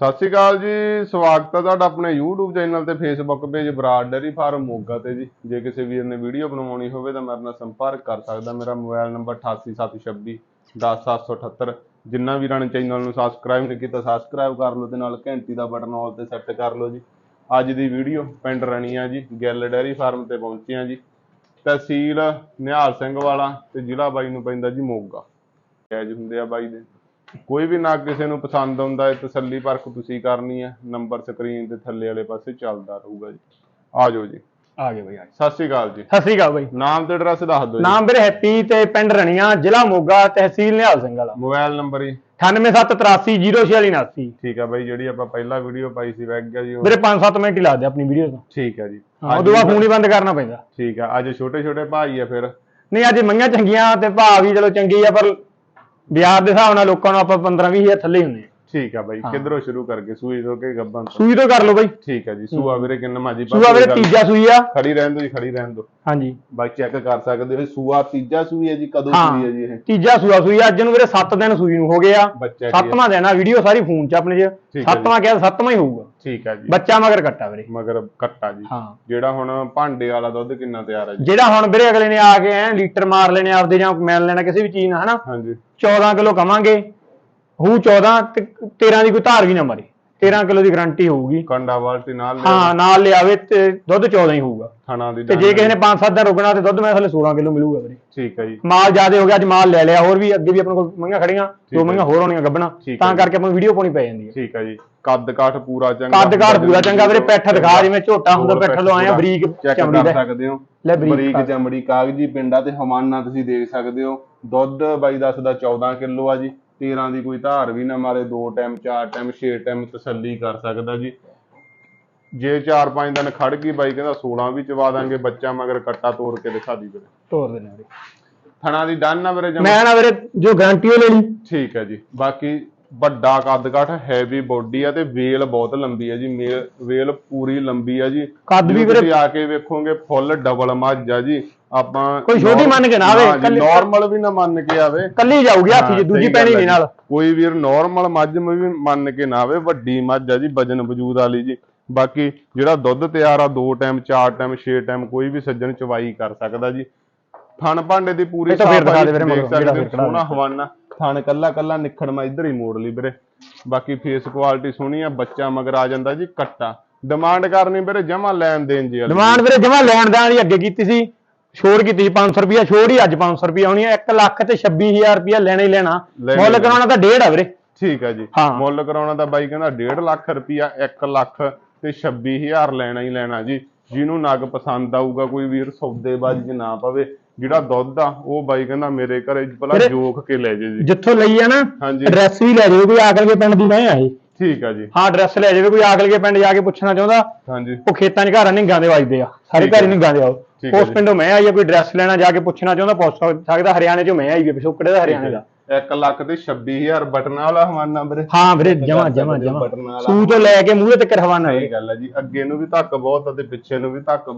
ਸਤਿ ਸ਼੍ਰੀ ਅਕਾਲ ਜੀ, ਸਵਾਗਤ ਹੈ ਤੁਹਾਡਾ ਆਪਣੇ YouTube ਚੈਨਲ ਤੇ Facebook page Brar dairy farm Moga ਤੇ ਜੀ। ਜੇ ਕਿਸੇ ਵੀਰ ਨੇ ਵੀਡੀਓ ਬਣਾਉਣੀ ਹੋਵੇ ਤਾਂ ਮੇਰੇ ਨਾਲ ਸੰਪਰਕ ਕਰ ਸਕਦਾ। ਮੇਰਾ ਮੋਬਾਈਲ ਨੰਬਰ 8876 10778 ਜਿੰਨਾ ਵੀਰਾਂ ਨੇ ਚੈਨਲ ਨੂੰ ਸਬਸਕ੍ਰਾਈਬ ਨਹੀਂ ਕੀਤਾ ਸਬਸਕ੍ਰਾਈਬ ਕਰ ਲਓ ਤੇ ਨਾਲ ਘੰਟੀ ਦਾ ਬਟਨ ਆਲ ਤੇ ਸੈੱਟ ਕਰ ਲਓ ਜੀ। ਅੱਜ ਦੀ ਵੀਡੀਓ ਪਿੰਡ ਰਣੀਆਂ ਜੀ, ਗਿੱਲ ਡੇਅਰੀ ਫਾਰਮ ਤੇ ਪਹੁੰਚੇ ਹਾਂ ਜੀ। ਤਹਿਸੀਲ ਨਿਹਾਲ ਸਿੰਘ ਵਾਲਾ ਤੇ ਜ਼ਿਲ੍ਹਾ ਬਾਈ ਨੂੰ ਪੈਂਦਾ ਜੀ ਮੋਗਾ। ਕੈਜ਼ ਹੁੰਦੇ ਆ ਬਾਈ ਦੇ। ਕੋਈ ਵੀ ਨਾ ਕਿਸੇ ਨੂੰ ਪਸੰਦ ਆਉਂਦਾ ਹੈ ਤਸੱਲੀ ਪਰਖ ਤੁਸੀਂ ਕਰਨੀ ਹੈ ਨੰਬਰ ਸਕਰੀਨ ਦੇ ਥੱਲੇ ਵਾਲੇ ਪਾਸੇ ਚੱਲਦਾ ਰਹੂਗਾ ਜੀ। ਆ ਜਾਓ ਜੀ। ਆ ਗਏ ਬਈ ਆ ਗਏ। ਸਤਿ ਸ਼੍ਰੀ ਅਕਾਲ ਜੀ। ਸਤਿ ਸ੍ਰੀ ਅਕਾਲ ਬਈ। ਨਾਮ ਤੇ ਐਡਰੈਸ ਦੱਸ ਦਿਓ ਜੀ। ਨਾਮ ਵੀਰੇ ਹੈਪੀ ਤੇ ਪਿੰਡ ਰਣੀਆਂ ਜ਼ਿਲ੍ਹਾ ਮੋਗਾ ਤਹਿਸੀਲ ਨਿਹਾਲ ਸਿੰਘ ਵਾਲਾ। ਮੋਬਾਈਲ ਨੰਬਰ ਜੀ। 9873804679 ਠੀਕ ਹੈ ਬਾਈ ਜਿਹੜੀ ਆਪਾਂ ਪਹਿਲਾਂ ਵੀਡੀਓ ਪਾਈ ਸੀ ਵੈਗ ਗਿਆ ਜੀ ਉਹ। ਵੀਰੇ 5-7 ਮਿੰਟ ਹੀ ਲੱਗਦੇ ਆਪਣੀ ਵੀਡੀਓ ਤੋਂ। ਠੀਕ ਹੈ ਜੀ ਉਦੋਂ ਬਾਅਦ ਫੋਨ ਹੀ ਬੰਦ ਕਰਨਾ ਪੈਂਦਾ। ਠੀਕ ਹੈ ਅੱਜ ਛੋਟੇ ਛੋਟੇ ਭਾਈ ਆ ਫਿਰ। ਨਹੀਂ ਅੱਜ ਮੰਗਾਂ ਚੰਗੀਆਂ ਤੇ ਭਾਅ ਵੀ ਚਲੋ ਚੰਗੀ ਆ ਪਰ ਬਿਆਰ ਦੇ ਹਿਸਾਬ ਨਾਲ ਲੋਕਾਂ ਨੂੰ ਆਪਾਂ 15-20 ਹਜ਼ਾਰ ਥੱਲੇ ਹੁੰਦੇ ਆ। ਠੀਕ ਹੈ ਬਾਈ। ਕਿੱਧਰੋਂ ਸ਼ੁਰੂ ਕਰਕੇ ਸੂਈ ਤੋਂ ਕਿ ਗੱਬਾਂ ਤੋਂ? ਸੂਈ ਤੋਂ ਕਰ ਲਓ ਬਈ। ਠੀਕ ਹੈ ਜੀ ਸੂਆ ਵੀਰੇ ਕਿੰਨਾ ਮਾਜੀ ਸੂਆ ਵੀਰੇ ਤੀਜਾ ਸੂਈ ਆ। ਖੜੀ ਰਹਿਣ ਦਿਓ ਜੀ ਖੜੀ ਰਹਿਣ ਦਿਓ। ਹਾਂਜੀ। ਬਾਈ ਚੈੱਕ ਕਰ ਸਕਦੇ ਹੋ ਸੂਆ ਤੀਜਾ ਸੂਈ ਹੈ ਜੀ ਕਦੋਂ ਸੂਈ ਹੈ ਜੀ ਇਹ? ਤੀਜਾ ਸੂਆ ਸੂਈ ਆ ਅੱਜ ਨੂੰ ਵੀਰੇ 7 ਦਿਨ ਸੂਈ ਨੂੰ ਹੋ ਗਏ ਆ ਬੱਚਾ ਕੀ ਹੈ? ਸੱਤਵਾਂ ਦਿਨ ਆ ਵੀਡੀਓ ਸਾਰੀ ਫੋਨ 'ਚ ਆਪਣੇ 'ਚ। ਸੱਤਵਾਂ ਕਿਹਾ ਸੱਤਵਾਂ ਹੀ ਹੋਊਗਾ। ਠੀਕ ਹੈ ਜੀ। ਬੱਚਾ ਮਗਰ ਕੱਟਾ ਵੀਰੇ। ਮਗਰ ਕੱਟਾ ਜੀ। ਹਾਂ। ਜਿਹੜਾ ਹੁਣ ਭਾਂਡੇ ਵਾਲਾ ਦੁੱਧ ਕਿੰਨਾ ਤਿਆਰ ਹੈ ਜੀ? ਜਿਹੜਾ ਹੁਣ ਵੀਰੇ ਅਗਲੇ ਨੇ ਆ ਕੇ ਐ ਲੀਟਰ ਮਾਰ ਲੈਣੇ ਆਪਦੇ ਜਾਂ ਮੈਲ ਲੈਣਾ ਕਿਸੇ ਵੀ ਚੀਜ਼ ਨਾਲ ਹਨਾ? ਹਾਂਜੀ। 14 ਕਿਲੋ ਕਵਾਂਗੇ। ਹੂ 14 ਤੇ 13 ਦੀ ਕੋਈ ਧਾਰ ਵੀ ਨਾ ਮਰੇ। 13 ਕਿਲੋ ਦੀ ਗਾਰੰਟੀ ਹੋਊਗੀ। ਕੰਡਾ ਬਾਲਟੀ ਨਾਲ ਲਿਆ, ਹਾਂ ਨਾਲ ਲਿਆਵੇ ਤੇ ਦੁੱਧ 14 ਹੀ ਹੋਊਗਾ। ਥਣਾ ਦੀ ਤੇ ਜੇ ਕਿਸੇ ਨੇ 5-7 ਦਿਨ ਰੁਕਣਾ ਤੇ ਦੁੱਧ ਮੈਂ ਥੱਲੇ 16 ਕਿਲੋ ਮਿਲੂਗਾ ਵੀਰੇ। ਠੀਕ ਹੈ ਜੀ। ਮਾਲ ਜ਼ਿਆਦੇ ਹੋ ਗਿਆ ਅੱਜ ਮਾਲ ਲੈ ਲਿਆ ਹੋਰ ਵੀ ਅੱਗੇ ਵੀ ਆਪਣੇ ਕੋਲ ਮਹਿੰਗਾ ਖੜੀਆਂ। ਦੋ ਮਹਿੰਗਾ ਹੋਰ ਹੋਣੀਆਂ ਗੱਬਣਾ ਤਾਂ। ਕਰਕੇ ਆਪਾਂ ਵੀਡੀਓ ਪਾਉਣੀ ਪੈ ਜਾਂਦੀ ਹੈ। ਠੀਕ ਹੈ ਜੀ। ਕੱਦ ਕਾਠ ਪੂਰਾ ਚੰਗਾ ਕੱਦ ਕਾਠ ਪੂਰਾ ਚੰਗਾ ਵੀਰੇ ਪੈਠ ਦਿਖਾ ਜਿਵੇਂ ਝੋਟਾ ਹੁੰਦਾ ਪੈਠ ਲੋ ਆਇਆ ਬਰੀਕ ਚਮੜੀ ਕਰ ਦਾ। ਸਕਦੇ ਹੋ। ਲੈ ਬਰੀਕ। ਚਮੜੀ ਕਾਗਜੀ ਪਿੰਡਾ ਤੇ ਹਵਾਨਾ ਤੁਸੀਂ ਦੇਖ ਸਕਦੇ ਹੋ। ਦੁੱਧ ਬਾਈ ਦੱਸਦਾ 14 ਕਿਲੋ ਆ ਜੀ। 13 ਦੀ ਕੋਈ ਧਾਰ ਵੀ ਨਾ ਮਾਰੇ ਦੋ ਟਾਈਮ ਚਾਰ ਟਾਈਮ ਛੇ ਟਾਈਮ ਤਸੱਲੀ ਕਰ ਸਕਦਾ ਜੀ। ਜੇ 4-5 ਦਿਨ ਖੜ ਗਈ ਬਾਈ ਕਹਿੰਦਾ 16 ਵੀ ਚਵਾ ਦਾਂਗੇ ਬੱਚਾ ਮਗਰ ਕੱਟਾ ਤੋੜ ਕੇ ਦਿਖਾ ਦੀ ਵੀਰੇ। ਤੋਰ ਦੇਣੇ ਵੀਰੇ। ਥਣਾ ਦੀ ਡਨ ਆ ਵੀਰੇ ਜਮਾਂ? ਮੈਂ ਨਾ ਵੀਰੇ ਜੋ ਗਾਰੰਟੀ ਉਹ ਲੈ ਲਈ। ਠੀਕ ਹੈ ਜੀ। ਬਾਕੀ ਵੱਡਾ ਕੱਦ ਕਾਠ ਹੈਵੀ ਬੋਡੀ ਆ ਤੇ ਵੇਲ ਬਹੁਤ ਲੰਬੀ ਆ ਜੀ ਵੇਲ ਪੂਰੀ ਲੰਬੀ ਆ ਜੀ। ਕੱਦ ਵੀ ਵੀਰੇ ਆ ਕੇ ਵੇਖੋਗੇ ਫੁੱਲ ਡਬਲ ਮੱਝ ਆ ਜੀ। ਆਪਾਂ ਕੋਈ ਛੋਟੀ ਮੰਨ ਕੇ ਨਾ ਆਵੇ, ਨਾਰਮਲ ਵੀ ਨਾ ਮੰਨ ਕੇ ਆਵੇ। ਕੱਲੀ ਜਾਊਗੀ ਹੱਥ 'ਚ ਦੂਜੀ ਪੈਣੀ ਨਹੀਂ ਨਾਲ। ਕੋਈ ਵੀਰ ਨਾਰਮਲ ਮੱਝ ਵੀ ਮੰਨ ਕੇ ਨਾ ਆਵੇ ਵੱਡੀ ਮੱਝ ਆ ਜੀ ਵਜਨ ਵਜੂਦ ਵਾਲੀ ਜੀ। ਬਾਕੀ ਜਿਹੜਾ ਦੁੱਧ ਤਿਆਰ ਆ ਦੋ ਟਾਈਮ ਚਾਰ ਟਾਈਮ ਛੇ ਟਾਈਮ ਕੋਈ ਵੀ ਸੱਜਣ ਚਵਾਈ ਕਰ ਸਕਦਾ ਜੀ। ਥਣ ਭਾਂਡੇ ਦੀ ਪੂਰੀ ਸਾਫ਼ ਦਿਖਾ ਸਕਦੇ ਸੋਹਣਾ ਹਵਾਨਾ। ਥਣ ਕੱਲਾ ਕੱਲਾ ਨਿਖੜ ਮੈਂ ਇੱਧਰ ਹੀ ਮੋੜ ਲਈ ਵੀਰੇ। ਬਾਕੀ ਫੇਸ ਕੁਆਲਿਟੀ ਸੋਹਣੀ ਆ ਬੱਚਾ ਮਗਰ ਆ ਜਾਂਦਾ ਜੀ ਕੱਟਾ। ਡਿਮਾਂਡ ਕਰਨੀ ਵੀਰੇ ਜਮਾ ਲੈਣ ਦੇਣ ਜੀ ਵਾਲੀ। ਡਿਮਾਂਡ ਵੀਰੇ ਜਮਾ ਲੈਣ ਦੇਣ ਦੀ ਅੱਗੇ ਕੀਤੀ ਸੀ ਛੋੜ ਕੀਤੀ ਸੀ 500 ਰੁਪਿਆ ਛੋੜ ਹੀ ਅੱਜ 500 ਰੁਪਿਆ ਆਉਣੀ ਹੈ 1 ਲੱਖ ਤੇ 26000 ਰੁਪਿਆ ਲੈਣਾ ਹੀ ਲੈਣਾ। ਲੈਣਾ ਹੀ ਮੁੱਲ ਲੈਣਾ। ਕਰਾਉਣਾ ਤਾਂ ਡੇਢ ਆ ਵੀਰੇ। ਠੀਕ ਹੈ ਜੀ। ਹਾਂ। ਮੁੱਲ ਕਰਾਉਣਾ ਤਾਂ ਬਾਈ ਕਹਿੰਦਾ 1.5 ਲੱਖ ਰੁਪਿਆ 1 ਲੱਖ ਤੇ 26000 ਲੈਣਾ ਹੀ ਲੈਣਾ ਜੀ। ਜਿਹਨੂੰ ਨਗ ਪਸੰਦ ਆਊਗਾ ਕੋਈ ਵੀਰ ਸੌਦੇਬਾਜ਼ੀ 'ਚ ਨਾ ਪਵੇ। ਜਿਹੜਾ ਦੁੱਧ ਆ ਉਹ ਬਾਈ ਕਹਿੰਦਾ ਮੇਰੇ ਘਰੇ ਭਲਾ ਜੋਖ ਕੇ ਲੈ ਜੇ ਜੀ। ਜਿੱਥੋਂ ਲਈ ਆ ਨਾ ਹਾਂਜੀ। ਐਡਰੈਸ ਵੀ ਲੈ ਜਾਵੇ ਕੋਈ ਆਕਲ ਕੇ ਪਿੰਡ ਦੀ ਮੈਂ ਆਏ ਠੀਕ ਆ ਜੀ। ਹਾਂ ਐਡਰੈਸ ਲੈ ਜਾਵੇ ਕੋਈ ਆਕਲ ਕੇ ਪਿੰਡ ਜਾ ਕੇ ਪੁੱਛਣਾ ਚਾਹੁੰਦਾ ਹਾਂਜੀ। ਉਹ ਖੇਤਾਂ 'ਚ ਘਰਾਂ ਨਿੰਗਾਂ ਦੇ ਵੱਜਦੇ ਆ। ਸਾਰੇ ਠੀਕ ਘਰ ਹੈ। ਨਿੰਗਾਂ ਦੇ ਠੀਕ ਹੈ ਉਸ ਜੀ। ਪਿੰਡੋਂ ਮੈਂ ਆਈ ਆ ਕੋਈ ਐਡਰੈਸ ਲੈਣਾ ਜਾ ਕੇ ਪੁੱਛਣਾ ਚਾਹੁੰਦਾ ਪੁੱਛ ਸਕਦਾ ਹਰਿਆਣੇ 'ਚੋਂ ਮੈਂ ਆਈ ਵੀ ਪਿਛੋਕੜੇ ਦਾ ਹਰਿਆਣੇ ਦਾ। 1 ਲੱਖ ਤੇ 26000 ਬਟਨਾਂ ਵਾਲਾ ਹਵਾਨਾ ਵੀਰੇ। ਹਾਂ ਵੀਰੇ ਜਮਾ ਜਮਾ ਹੋ ਜਮਾ। ਬਟਨ ਵਾਲਾ। ਸੂ ਤੋਂ ਲੈ ਕੇ ਮੂਹਰੇ ਤੱਕ ਹਵਾਨਾ ਸਹੀ ਗੱਲ ਹੈ ਜੀ। ਅੱਗੇ ਨੂੰ ਵੀ ਧੱਕ ਬਹੁਤ ਆ ਤੇ ਪਿੱਛੇ ਨੂੰ ਵੀ ਧੱਕ